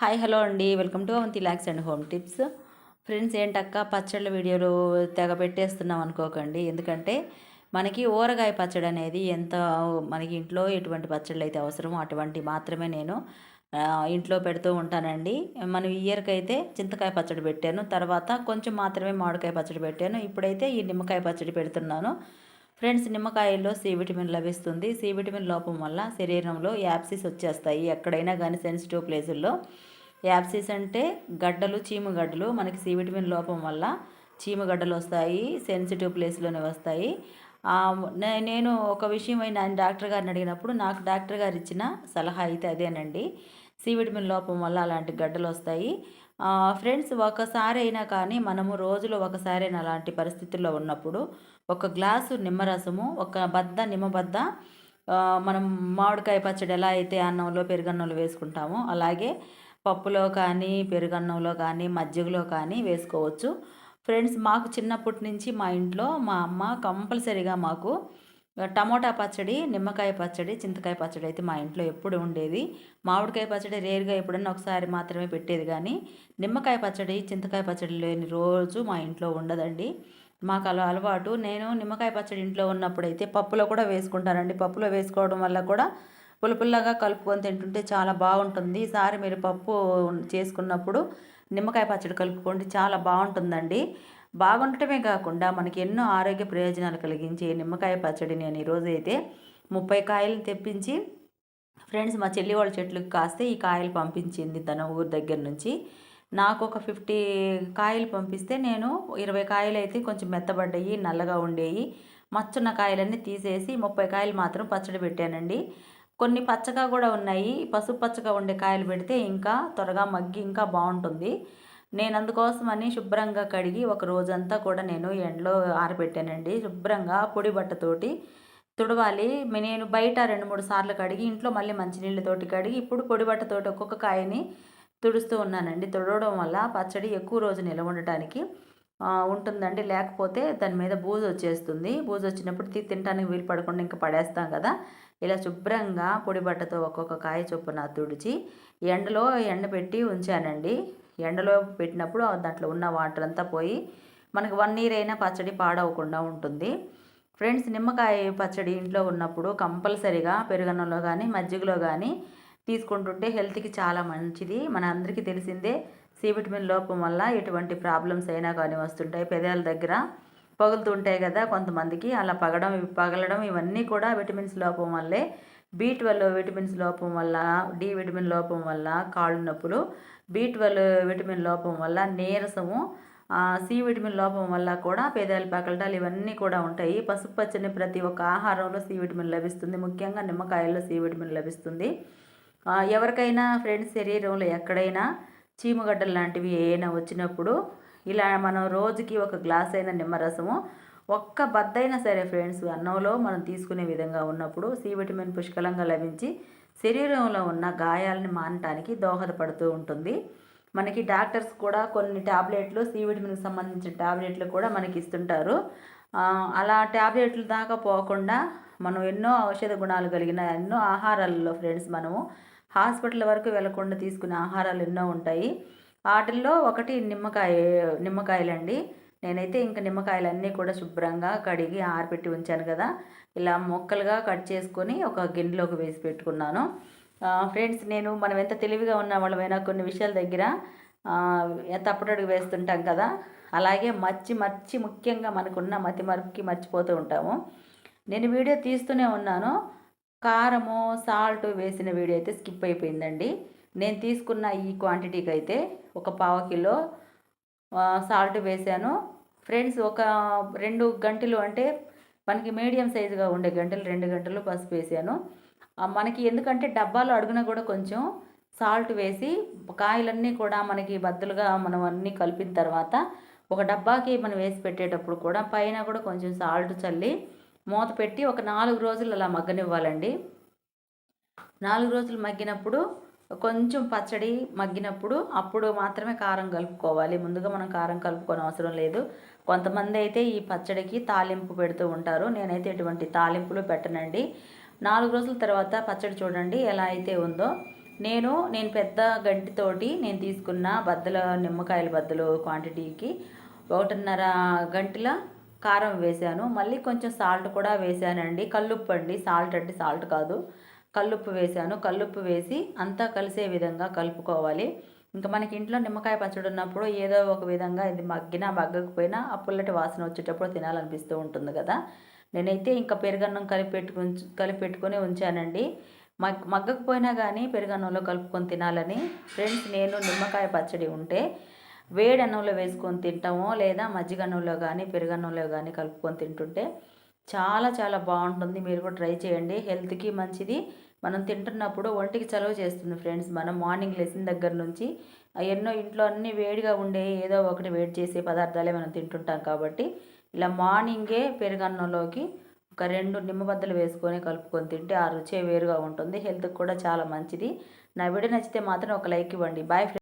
Hi hello అండి. Welcome to Avanthi ల్యాక్స్ and home tips. Friends ఏంటక్క పచ్చళ్ళ వీడియోలు తెగ పెట్టేస్తున్నాం అనుకోకండి. ఎందుకంటే మనకి ఊరగాయ పచ్చడి అనేది ఎంత మనకి ఇంట్లో ఎటువంటి పచ్చళ్ళు అయితే అవసరమో అటువంటి మాత్రమే నేను ఇంట్లో పెడుతూ ఉంటానండి. మనం ఇయర్కి అయితే చింతకాయ పచ్చడి పెట్టాను. తర్వాత కొంచెం మాత్రమే మామిడికాయ పచ్చడి పెట్టాను. ఇప్పుడైతే ఈ నిమ్మకాయ పచ్చడి పెడుతున్నాను. ఫ్రెండ్స్ నిమ్మకాయల్లో సి విటమిన్ లభిస్తుంది. సి విటమిన్ లోపం వల్ల శరీరంలో యాప్సిస్ వచ్చేస్తాయి. ఎక్కడైనా కానీ సెన్సిటివ్ ప్లేసుల్లో యాప్సిస్ అంటే గడ్డలు చీమగడ్డలు మనకి సి విటమిన్ లోపం వల్ల చీమగడ్డలు వస్తాయి సెన్సిటివ్ ప్లేస్లోనే వస్తాయి. నేను ఒక విషయం అయినా డాక్టర్ గారిని అడిగినప్పుడు నాకు డాక్టర్ గారు ఇచ్చిన సలహా అయితే అదేనండి. సి విటమిన్ లోపం వల్ల అలాంటి గడ్డలు వస్తాయి. ఫ్రెండ్స్ ఒకసారి అయినా కానీ మనము రోజులో ఒకసారైనా అలాంటి పరిస్థితుల్లో ఉన్నప్పుడు ఒక గ్లాసు నిమ్మరసము ఒక బద్ద నిమ్మబద్ద మనం మామిడికాయ పచ్చడి ఎలా అయితే అన్నంలో పెరుగన్నంలో వేసుకుంటామో అలాగే పప్పులో కానీ పెరుగన్నంలో కానీ మజ్జిగలో కానీ వేసుకోవచ్చు. ఫ్రెండ్స్ మాకు చిన్నప్పటి నుంచి మా ఇంట్లో మా అమ్మ కంపల్సరీగా మాకు టమోటా పచ్చడి నిమ్మకాయ పచ్చడి చింతకాయ పచ్చడి అయితే మా ఇంట్లో ఎప్పుడు ఉండేది. మామిడికాయ పచ్చడి రేరుగా ఎప్పుడన్నా ఒకసారి మాత్రమే పెట్టేది కానీ నిమ్మకాయ పచ్చడి చింతకాయ పచ్చడి లేని రోజు మా ఇంట్లో ఉండదండి. మాకు అలా అలవాటు. నేను నిమ్మకాయ పచ్చడి ఇంట్లో ఉన్నప్పుడు అయితే పప్పులో కూడా వేసుకుంటానండి. పప్పులో వేసుకోవడం వల్ల కూడా పులుపుల్లాగా కలుపుకొని తింటుంటే చాలా బాగుంటుంది. ఈసారి మీరు పప్పు చేసుకున్నప్పుడు నిమ్మకాయ పచ్చడి కలుపుకోండి. చాలా బాగుంటుందండి. బాగుండటమే కాకుండా మనకి ఎన్నో ఆరోగ్య ప్రయోజనాలు కలిగించే నిమ్మకాయ పచ్చడి నేను ఈరోజు అయితే ముప్పై కాయలు తెప్పించి ఫ్రెండ్స్ మా చెల్లి వాళ్ళ చెట్లకు కాస్తే ఈ కాయలు పంపించింది తన ఊరి దగ్గర నుంచి. నాకు ఒక ఫిఫ్టీ కాయలు పంపిస్తే నేను ఇరవై కాయలు అయితే కొంచెం మెత్తబడ్డాయి నల్లగా ఉండేవి మచ్చున్న కాయలన్నీ తీసేసి ముప్పై కాయలు మాత్రం పచ్చడి పెట్టానండి. కొన్ని పచ్చగా కూడా ఉన్నాయి. పసుపు పచ్చగా ఉండే కాయలు పెడితే ఇంకా త్వరగా మగ్గి ఇంకా బాగుంటుంది. నేను అందుకోసమని శుభ్రంగా కడిగి ఒక రోజంతా కూడా నేను ఎండలో ఆరబెట్టానండి. శుభ్రంగా పొడి బట్టతోటి తుడవాలి. నేను బయట రెండు మూడు సార్లు కడిగి ఇంట్లో మళ్ళీ మంచినీళ్ళతోటి కడిగి ఇప్పుడు పొడి బట్టతోటి ఒక్కొక్క కాయని తుడుస్తూ ఉన్నానండి. తుడవడం వల్ల పచ్చడి ఎక్కువ రోజు నిలవ ఉండటానికి ఉంటుందండి. లేకపోతే దాని మీద బూజు వచ్చేస్తుంది. బూజు వచ్చినప్పుడు తీ తినడానికి వీలు పడకుండా ఇంకా పడేస్తాం కదా. ఇలా శుభ్రంగా పొడి బట్టతో ఒక్కొక్క కాయ చొప్పున తుడిచి ఎండలో ఎండబెట్టి ఉంచానండి. ఎండలో పెట్టినప్పుడు దాంట్లో ఉన్న వాటర్ అంతా పోయి మనకి వన్ ఇయర్ అయినా పచ్చడి పాడవకుండా ఉంటుంది. ఫ్రెండ్స్ నిమ్మకాయ పచ్చడి ఇంట్లో ఉన్నప్పుడు కంపల్సరీగా పెరుగన్నంలో కానీ మజ్జిగలో కానీ తీసుకుంటుంటే హెల్త్కి చాలా మంచిది. మన అందరికీ తెలిసిందే సి విటమిన్ లోపం వల్ల ఎటువంటి ప్రాబ్లమ్స్ అయినా కానీ వస్తుంటాయి. పెదాల దగ్గర పగులుతుంటాయి కదా కొంతమందికి. అలా పగడం పగలడం ఇవన్నీ కూడా విటమిన్స్ లోపం వల్లే. బీ ట్వెల్వ్ విటమిన్స్ లోపం వల్ల డి విటమిన్ లోపం వల్ల కాళ్ళు నొప్పులు బీ ట్వెల్వ్ విటమిన్ లోపం వల్ల నీరసము సి విటమిన్ లోపం వల్ల కూడా పేదాలు పగలటాలు ఇవన్నీ కూడా ఉంటాయి. పసుపు పచ్చని ప్రతి ఒక్క ఆహారంలో సి విటమిన్ లభిస్తుంది. ముఖ్యంగా నిమ్మకాయల్లో సి విటమిన్ లభిస్తుంది. ఎవరికైనా ఫ్రెండ్స్ శరీరంలో ఎక్కడైనా చీమగడ్డలు లాంటివి ఏమైనా వచ్చినప్పుడు ఇలా మనం రోజుకి ఒక గ్లాస్ అయిన నిమ్మరసము ఒక్క బద్దైనా సరే ఫ్రెండ్స్ అన్నంలో మనం తీసుకునే విధంగా ఉన్నప్పుడు సి విటమిన్ పుష్కలంగా లభించి శరీరంలో ఉన్న గాయాలని మానటానికి దోహదపడుతూ ఉంటుంది. మనకి డాక్టర్స్ కూడా కొన్ని టాబ్లెట్లు సి విటమిన్కి సంబంధించిన టాబ్లెట్లు కూడా మనకి ఇస్తుంటారు. అలా టాబ్లెట్లు దాకా పోకుండా మనం ఎన్నో ఔషధ గుణాలు కలిగిన ఎన్నో ఆహారాలలో ఫ్రెండ్స్ మనము హాస్పిటల్ వరకు వెళ్ళకుండా తీసుకునే ఆహారాలు ఎన్నో ఉంటాయి. వాటిల్లో ఒకటి నిమ్మకాయ నిమ్మకాయలండి. నేనైతే ఇంకా నిమ్మకాయలన్నీ కూడా శుభ్రంగా కడిగి ఆరబెట్టి ఉంచాను కదా. ఇలా ముక్కలుగా కట్ చేసుకొని ఒక గిన్నెలోకి వేసి పెట్టుకున్నాను. ఫ్రెండ్స్ నేను మనం ఎంత తెలివిగా ఉన్న వాళ్ళమైనా కొన్ని విషయాల దగ్గర తప్పుడడుగు వేస్తుంటాం కదా. అలాగే మర్చి మర్చి ముఖ్యంగా మనకున్న మతి మరుపుకి మర్చిపోతూ ఉంటాము. నేను వీడియో తీస్తూనే ఉన్నాను. కారము సాల్ట్ వేసిన వీడియో అయితే స్కిప్ అయిపోయిందండి. నేను తీసుకున్న ఈ క్వాంటిటీకి అయితే ఒక పావు కిలో సాల్ట్ వేసాను. ఫ్రెండ్స్ ఒక రెండు గంటలు అంటే మనకి మీడియం సైజుగా ఉండే గంటలు రెండు గంటలు పసుపు వేసాను. మనకి ఎందుకంటే డబ్బాలు అడుగున కూడా కొంచెం సాల్ట్ వేసి కాయలన్నీ కూడా మనకి బద్దలుగా మనం అన్నీ కలిపిన తర్వాత ఒక డబ్బాకి మనం వేసి పెట్టేటప్పుడు కూడా పైన కూడా కొంచెం సాల్ట్ చల్లి మూత పెట్టి ఒక నాలుగు రోజులు అలా మగ్గనివ్వాలండి. నాలుగు రోజులు మగ్గినప్పుడు కొంచెం పచ్చడి మగ్గినప్పుడు అప్పుడు మాత్రమే కారం కలుపుకోవాలి. ముందుగా మనం కారం కలుపుకోని అవసరం లేదు. కొంతమంది అయితే ఈ పచ్చడికి తాలింపు పెడుతూ ఉంటారు. నేనైతే ఎటువంటి తాలింపులు పెట్టనండి. నాలుగు రోజుల తర్వాత పచ్చడి చూడండి ఎలా అయితే ఉందో. నేను నేను పెద్ద గంటితోటి నేను తీసుకున్న బద్దల నిమ్మకాయల బద్దలు క్వాంటిటీకి ఒకటిన్నర గంటల కారం వేశాను. మళ్ళీ కొంచెం సాల్ట్ కూడా వేశానండి. కల్లుప్పు అండి. సాల్ట్ అంటే సాల్ట్ కాదు. కల్లుప్పు వేశాను. కల్లుప్పు వేసి అంతా కలిసే విధంగా కలుపుకోవాలి. ఇంకా మనకి ఇంట్లో నిమ్మకాయ పచ్చడి ఉన్నప్పుడు ఏదో ఒక విధంగా ఇది మగ్గినా మగ్గకపోయినా ఆ పుల్లటి వాసన వచ్చేటప్పుడు తినాలనిపిస్తూ ఉంటుంది కదా. నేనైతే ఇంకా పెరుగన్నం కలిపి పెట్టుకుని కలిపి పెట్టుకుని ఉంచానండి. మగ్ మగ్గకపోయినా కానీ పెరుగన్నంలో కలుపుకొని తినాలని. ఫ్రెండ్స్ నేను నిమ్మకాయ పచ్చడి ఉంటే వేడి అన్నంలో వేసుకొని తింటామో లేదా మజ్జిగ అన్నంలో కానీ పెరుగన్నంలో కానీ కలుపుకొని తింటుంటే చాలా చాలా బాగుంటుంది. మీరు కూడా ట్రై చేయండి. హెల్త్కి మంచిది. మనం తింటున్నప్పుడు ఒంటికి చలవ చేస్తుంది ఫ్రెండ్స్. మనం మార్నింగ్ లేచిన దగ్గర నుంచి ఎన్నో ఇంట్లో అన్ని వేడిగా ఉండే ఏదో ఒకటి వేడి చేసే పదార్థాలే మనం తింటుంటాం కాబట్టి ఇలా మార్నింగే పెరుగన్నంలోకి ఒక రెండు నిమ్మబద్దలు వేసుకొని కలుపుకొని తింటే ఆ రుచే వేరుగా ఉంటుంది. హెల్త్కి కూడా చాలా మంచిది. నా వీడియో నచ్చితే మాత్రం ఒక లైక్ ఇవ్వండి. బాయ్